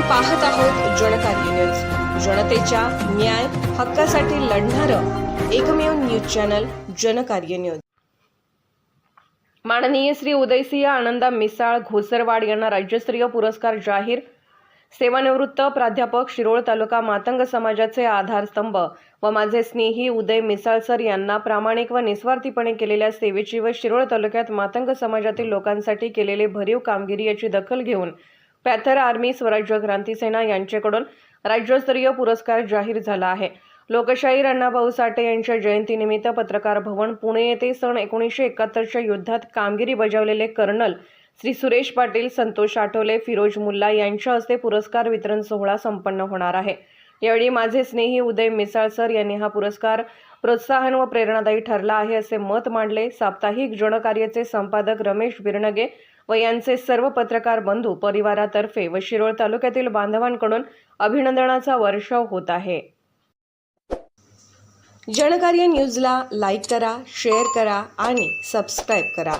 पाहत आहोत जनकार्य न्यूज. जनतेच्या न्याय हक्कासाठी लढणारं एकमेव न्यूज चॅनल जनकार्य न्यूज. माननीय श्री उदयसिंह आनंदा मिसाळ घोसरवाड यांना राज्यस्तरीय पुरस्कार जाहीर. सेवानिवृत्त प्राध्यापक शिरोळ तालुका मातंग समाजाचे आधारस्तंभ व माझे स्नेही उदय मिसाळ सर यांना प्रामाणिक व निस्वार्थीपणे केलेल्या सेवेची व शिरोळ तालुक्यात मातंग समाजातील लोकांसाठी केलेले भरीव कामगिरी याची दखल घेऊन पॅथर आर्मी स्वराज्य क्रांती सेना यांच्याकडून राज्यस्तरीय पुरस्कार जाहीर झाला आहे. लोकशाहीर अण्णाभाऊ साठे यांच्या जयंतीनिमित्त पत्रकार भवन पुणे येथे सन एकोणीसशे एकाहत्तरच्या युद्धात कामगिरी बजावलेले कर्नल श्री सुरेश पाटील संतोष आठवले फिरोज मुल्ला यांच्या हस्ते पुरस्कार वितरण सोहळा संपन्न होणार आहे. यावेळी माझे स्नेही उदय मिसाळ सर यांनी हा पुरस्कार प्रोत्साहन व प्रेरणादायी ठरला आहे असे मत मांडले. साप्ताहिक जनकार्यचे संपादक रमेश बिरणगे व यांचे सर्व पत्रकार बंधू परिवारातर्फे व शिरोळ तालुक्यातील बांधवांकडून अभिनंदनाचा वर्षाव होत आहे. जनकार्य न्यूजला लाईक करा शेअर करा आणि सबस्क्राईब करा.